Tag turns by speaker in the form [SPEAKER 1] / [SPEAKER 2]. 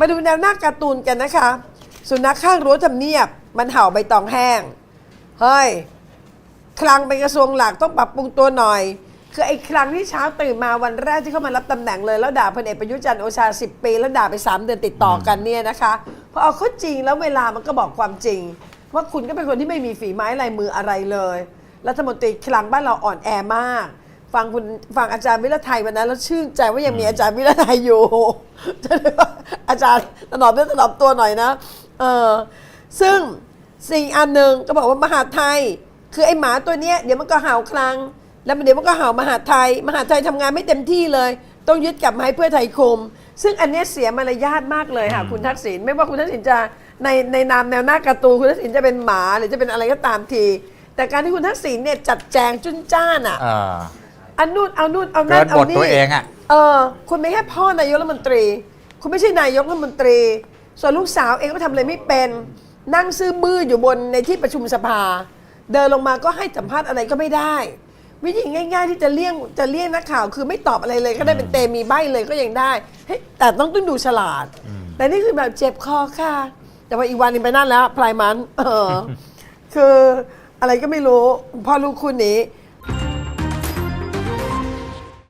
[SPEAKER 1] มาดูแนวหน้าการ์ตูนกันนะคะ สุนัขข้างรั้วทำเนียบ มันเห่าใบตองแห้ง เฮ้ย คลังเป็นกระทรวงหลักต้องปรับปรุงตัวหน่อย คือไอ้ครั้งที่เช้าตื่นมาวันแรกที่เข้ามารับตำแหน่งเลย แล้วด่าพลเอกประยุจันทร์โอชาสิปี แล้วด่าไป 3 เดือนติดต่อกันเนี่ยนะคะพราะเอาเข้าจริงแล้วเวลามันก็บอกความจริง ว่าคุณก็เป็นคนที่ไม่มีฝีไม้ลายมืออะไรเลยรัฐมนตรีคลังบ้านเราอ่อนแอมาก ฟังคุณฟังอาจารย์วิรไทยวันนั้นแล้วชื่นใจว่ายังมีอาจารย์วิรไทยอยู่จะได้ว่าอาจารย์ถนอมเนื้อถนอมตัวหน่อยนะเออซึ่งสิ่งอันหนึ่งก็บอกว่ามหาดไทย คือไอ้หมาตัวเนี้ยเดี๋ยวมันก็เห่าคลัง แล้วเดี๋ยวมันก็เห่ามหาดไทย มหาดไทยทำงานไม่เต็มที่เลย ต้องยึดกลับมาให้เพื่อไทยคุมซึ่งอันเนี้ยเสียมารยาทมากเลยค่ะคุณทักษิณไม่ว่าคุณทักษิณจะในในนามแนวหน้าการ์ตูนคุณทักษิณจะเป็นหมาหรือจะเป็นอะไรก็ตามที แต่การที่คุณทักษิณเนี่ยจัดแจงจุนจ้านอะ
[SPEAKER 2] เออ
[SPEAKER 1] อันนู่นเอานู่นเอา
[SPEAKER 2] เกิ
[SPEAKER 1] นั่
[SPEAKER 2] น
[SPEAKER 1] น
[SPEAKER 2] บ
[SPEAKER 1] เอา
[SPEAKER 2] ท
[SPEAKER 1] นี่
[SPEAKER 2] ตัวเองอะ
[SPEAKER 1] เออคุณไม่แค่พ่อนายกรัฐมนตรี คุณไม่ใช่นายกรัฐมนตรี ส่วนลูกสาวเองก็ทำอะไรไม่เป็น นั่งซื่อบื้ออยู่บนในที่ประชุมสภา เดินลงมาก็ให้สัมภาษณ์อะไรก็ไม่ได้ วิธีง่าย ๆ ที่จะเลี่ยงจะเลี่ยงนักข่าว คือไม่ตอบอะไรเลย ก็ได้เป็นเตมีใบเลยก็ยังได้เฮ้ยแต่ต้องต้องดูฉลาด แต่นี่คือแบบเจ็บคอค่ะ แต่ว่าอีกวันหนึงไปนั่นแล้วพลายมัน เออ คืออะไรก็ไม่รู้พ่อลูกคู่นี้